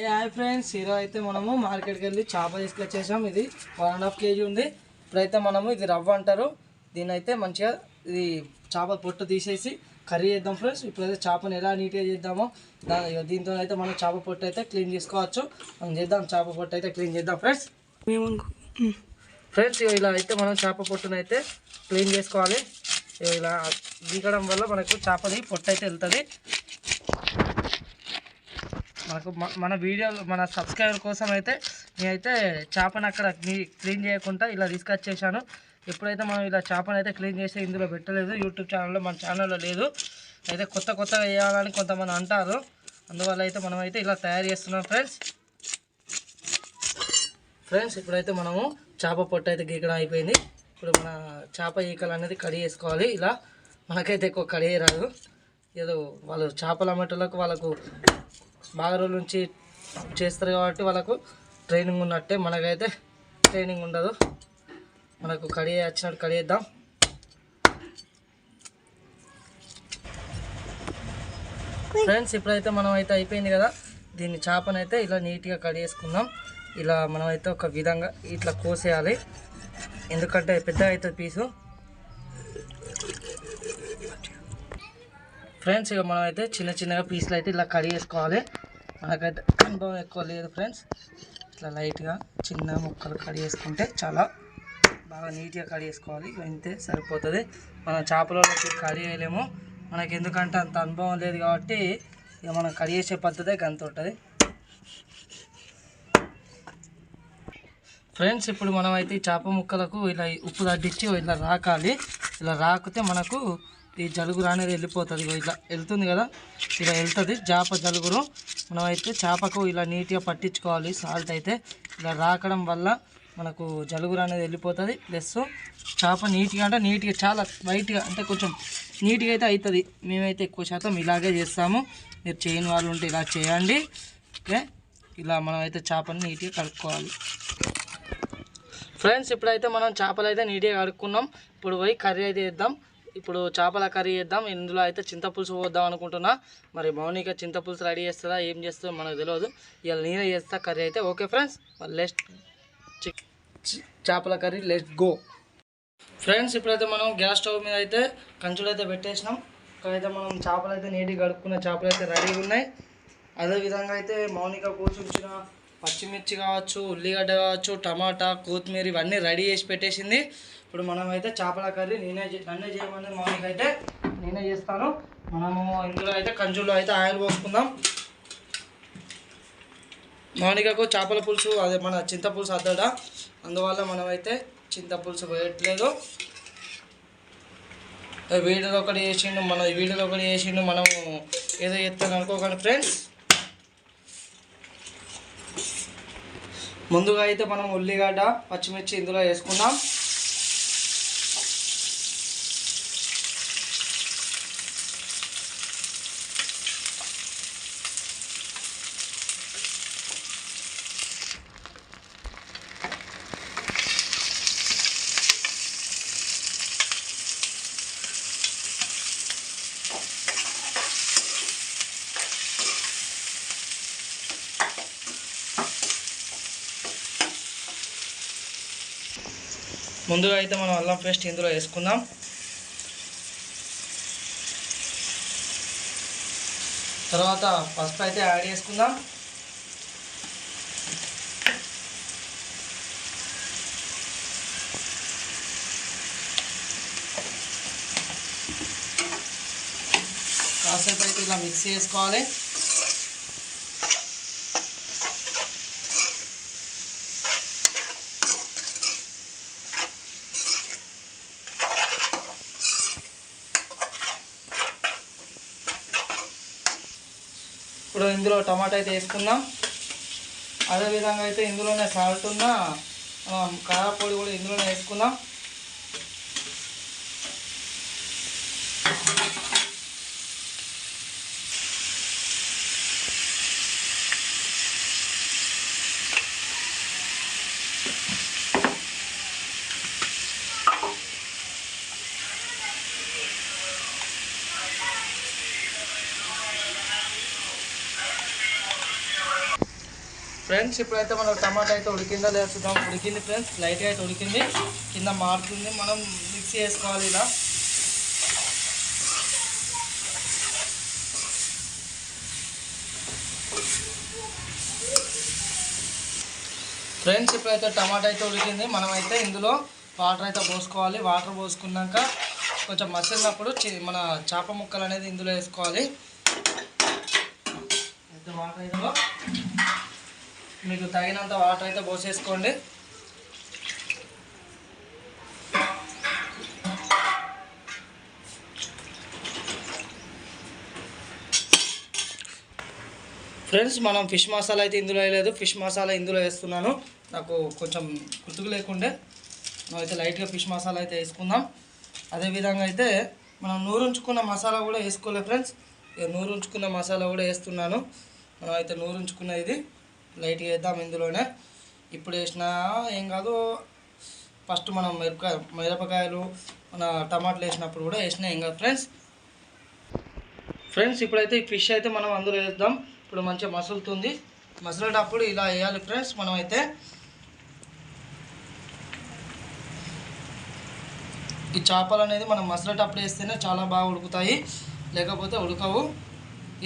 ఏ hi friends ఈరోజు అయితే మనము మార్కెట్కి వెళ్ళి చేప తీసుకొచ్చేసాం. ఇది వన్ అండ్ హాఫ్ కేజీ ఉంది. ఇప్పుడైతే మనము ఇది రవ్వ అంటారు. దీని అయితే మంచిగా ఇది చేప పొట్టు తీసేసి కర్రీ చేద్దాం ఫ్రెండ్స్ ఇప్పుడైతే చేపను ఎలా నీట్గా చేద్దామో దాని దీంతో అయితే మనం చేప పొట్టు అయితే క్లీన్ చేసుకోవచ్చు. మనం చేద్దాం చేప పొట్టు అయితే క్లీన్ చేద్దాం ఫ్రెండ్స్ ఫ్రెండ్స్ ఇలా అయితే మనం చేప పొట్టును అయితే క్లీన్ చేసుకోవాలి. ఇలా దిగడం వల్ల మనకు చేపది పొట్టు అయితే వెళ్తుంది. మనకు మన వీడియో మన సబ్స్క్రైబర్ కోసం అయితే నేనైతే చేపను అక్కడ క్లీన్ చేయకుండా ఇలా తీసుకొచ్చేసాను ఎప్పుడైతే మనం ఇలా చేపను అయితే క్లీన్ చేసి ఇందులో పెట్టలేదు యూట్యూబ్ ఛానల్లో మన ఛానల్లో లేదు. అయితే కొత్త కొత్తగా వేయాలని కొంతమంది అంటారు. అందువల్ల అయితే మనం అయితే ఇలా తయారు చేస్తున్నాం ఫ్రెండ్స్. ఫ్రెండ్స్ ఇప్పుడైతే మనము చేప పొట్టు అయితే గీకడం అయిపోయింది. ఇప్పుడు మన చేప ఈకలు అనేది కడి వేసుకోవాలి ఇలా మనకైతే ఎక్కువ కడిగే ఏదో వాళ్ళు చేపలు అమ్మేటోళ్ళకు వాళ్ళకు బాగా రోజుల నుంచి చేస్తారు కాబట్టి వాళ్ళకు ట్రైనింగ్ ఉన్నట్టే మనకైతే ట్రైనింగ్ ఉండదు. మనకు కడిగే వచ్చినట్టు కడిగేద్దాం ఫ్రెండ్స్ ఇప్పుడైతే మనం అయితే అయిపోయింది కదా. దీన్ని చేపనైతే ఇలా నీట్గా కడిగేసుకుందాం ఇలా మనం అయితే ఒక విధంగా ఇట్లా కోసేయాలి. ఎందుకంటే పెద్ద అవుతుంది పీసు. ఫ్రెండ్స్ ఇక మనం అయితే చిన్న చిన్నగా పీసులు అయితే ఇలా కడిగేసుకోవాలి మనకైతే అనుభవం ఎక్కువ లేదు ఫ్రెండ్స్. ఇట్లా లైట్గా చిన్న ముక్కలు కడిగేసుకుంటే చాలా బాగా నీట్గా కడిగేసుకోవాలి చేసుకోవాలి. ఇంతే సరిపోతుంది. మనం చేపలలోకి కడిగేయలేము మనకి ఎందుకంటే అంత అనుభవం లేదు కాబట్టి ఇక మనం కడిగేసే పద్ధతే గంత ఉంటుంది. ఫ్రెండ్స్ ఇప్పుడు మనం అయితే చేప ముక్కలకు ఇలా ఉప్పు తగ్గించి ఇలా రాకాలి. ఇలా రాకితే మనకు ఈ జలుగురు అనేది వెళ్ళిపోతుంది ఇట్లా వెళ్తుంది కదా. ఇలా వెళ్తుంది. చేప జలుగురు మనమైతే చేపకు ఇలా నీట్గా పట్టించుకోవాలి. సాల్ట్ అయితే ఇలా రాకడం వల్ల మనకు జలుగురు అనేది వెళ్ళిపోతుంది. ప్లస్ చేప నీట్గా అంటే నీట్గా చాలా వైట్గా అంటే కొంచెం నీట్గా అయితే అవుతుంది మేమైతే ఎక్కువ శాతం ఇలాగే చేస్తాము. మీరు చేయని వాళ్ళు ఉంటే ఇలా చేయండి. ఓకే? ఇలా మనమైతే చేపని నీట్గా కడుక్కోవాలి. ఫ్రెండ్స్ ఇప్పుడైతే మనం చేపలు అయితే నీట్గా కడుక్కున్నాం. ఇప్పుడు పోయి కర్రీ అయితే వేద్దాం ఇప్పుడు చేపల కర్రీ చేద్దాం. ఇందులో అయితే చింతపులుసు పోద్దాం అనుకుంటున్నా. మరి మౌనిక చింతపులుసు రెడీ చేస్తుందా? ఏం చేస్తుందో మనకు తెలియదు. ఇవాళ నేనే చేస్తా కర్రీ అయితే. ఓకే ఫ్రెండ్స్ లెస్ట్ చేపల కర్రీ లెట్ గో ఫ్రెండ్స్ ఇప్పుడైతే మనం గ్యాస్ స్టవ్ మీద అయితే కంచులు అయితే పెట్టేసినాం. ఇక్కడైతే మనం చేపలు అయితే నీటి కడుక్కున్న చేపలు అయితే రెడీగా ఉన్నాయి. అదేవిధంగా అయితే మౌనిక కూర్చుంచిన పచ్చిమిర్చి కావచ్చు ఉల్లిగడ్డ కావచ్చు టమాటా కొత్తిమీర ఇవన్నీ రెడీ చేసి పెట్టేసింది. ఇప్పుడు మనమైతే చేపల కర్రీ నేనే నన్నే చేయమని మౌనిక అయితే నేనే చేస్తాను. మనము ఇందులో అయితే కంజులో అయితే ఆయిల్ పోసుకుందాం. మౌనికకు చేపల పులుసు అదే మన చింతపులుసు అద్దడా. అందువల్ల మనమైతే చింతపులుసు వేయట్లేదు వీడియోలో ఒకటి వేసిండు మన వీడియోలో ఒకటి వేసిండు మనము ఏదో చెప్తాను అనుకోకండి ఫ్రెండ్స్. ముందుగా అయితే మనం ఉల్లిగడ్డ పచ్చిమిర్చి ఇందులో వేసుకుందాం. ముందుగా అయితే మనం అల్లం పేస్ట్ ఇందులో వేసుకుందాం. తర్వాత పసుపు అయితే యాడ్ చేసుకుందాం. కాసేపు అయితే ఇలా మిక్స్ చేసుకోవాలి. ఇప్పుడు ఇందులో టమాటా అయితే వేసుకుందాం. అదేవిధంగా అయితే ఇందులోనే సాల్ట్ ఉన్న కారపొడి కూడా ఇందులోనే వేసుకుందాం. ఫ్రెండ్స్ ఇప్పుడైతే మనం టమాటా అయితే ఉడికిందా లేదా చూద్దాం. ఉడికింది ఫ్రెండ్స్ లైట్గా అయితే ఉడికింది. కింద మారుతుంది మనం మిక్సీ వేసుకోవాలి ఇలా. ఫ్రెండ్స్ ఇప్పుడైతే టమాటా అయితే ఉడికింది. మనమైతే ఇందులో వాటర్ అయితే పోసుకోవాలి. వాటర్ పోసుకున్నాక కొంచెం మసిలినప్పుడు చి- మన చేప ముక్కలు అనేది ఇందులో వేసుకోవాలి. అయితే వాటర్ ఇందులో మీకు తగినంత వాటర్ అయితే పోసేసుకోండి. ఫ్రెండ్స్ మనం ఫిష్ మసాలా అయితే ఇందులో వేయలేదు. ఫిష్ మసాలా ఇందులో వేస్తున్నాను. నాకు కొంచెం గుర్తుకు లేకుండే మనం అయితే లైట్గా ఫిష్ మసాలా అయితే వేసుకుందాం. అదేవిధంగా అయితే మనం నూరుంచుకున్న మసాలా కూడా వేసుకోలేదు ఫ్రెండ్స్. ఇక నూరుంచుకున్న మసాలా కూడా వేస్తున్నాను. మనం అయితే నూరుంచుకున్న ఇది లైట్గా వేద్దాం ఇందులోనే. ఇప్పుడు వేసినా ఏం కాదు ఫస్ట్ మనం మిరపకాయ మిరపకాయలు మన టమాటాలు వేసినప్పుడు కూడా వేసినా ఏం కాదు ఫ్రెండ్స్. ఫ్రెండ్స్ ఇప్పుడైతే ఈ ఫిష్ అయితే మనం అందులో వేద్దాం. ఇప్పుడు మంచిగా మసులుతుంది. మసలేటప్పుడు ఇలా వేయాలి ఫ్రెండ్స్ మనమైతే. ఈ చేపలు అనేది మనం మసలేటప్పుడు వేస్తేనే చాలా బాగా ఉడుకుతాయి. లేకపోతే ఉడకవు.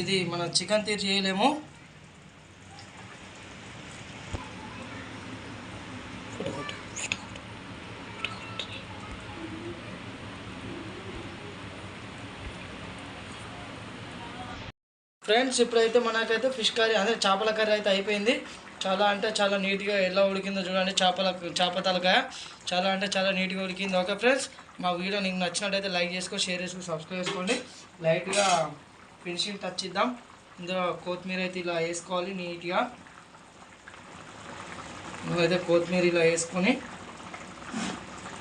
ఇది మన చికెన్ తీర్చి చేయలేము. ఫ్రెండ్స్ ఇప్పుడైతే మనకైతే ఫిష్ కర్రీ అదే చేపల కర్రీ అయితే అయిపోయింది. చాలా అంటే చాలా నీట్గా ఎలా ఉడికిందో చూడండి చేపల చేప తలకాయ. చాలా అంటే చాలా నీట్గా ఉడికింది. ఓకే ఫ్రెండ్స్ మా వీడియో నీకు నచ్చినట్టయితే లైక్ చేసుకో షేర్ చేసుకో సబ్స్క్రైబ్ చేసుకోండి. లైట్గా ఫినిషింగ్ టచ్ ఇద్దాం. ఇందులో కొత్తిమీర అయితే ఇలా వేసుకోవాలి నీట్గా. నువ్వైతే కొత్తిమీర ఇలా వేసుకొని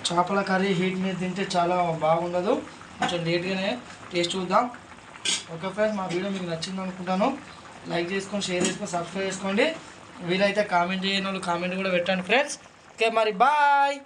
చేపల కర్రీ హీట్ మీద తింటే చాలా బాగుండదు. కొంచెం లేట్గానే టేస్ట్ చూద్దాం. ఓకే ఫ్రెండ్స్ మా వీడియో మీకు నచ్చింది అనుకుంటాను. లైక్ చేసుకొని షేర్ చేసుకొని సబ్స్క్రైబ్ చేసుకోండి. వీలైతే కామెంట్ చేయని వాళ్ళు కామెంట్ కూడా పెట్టండి ఫ్రెండ్స్ ఓకే మరి బాయ్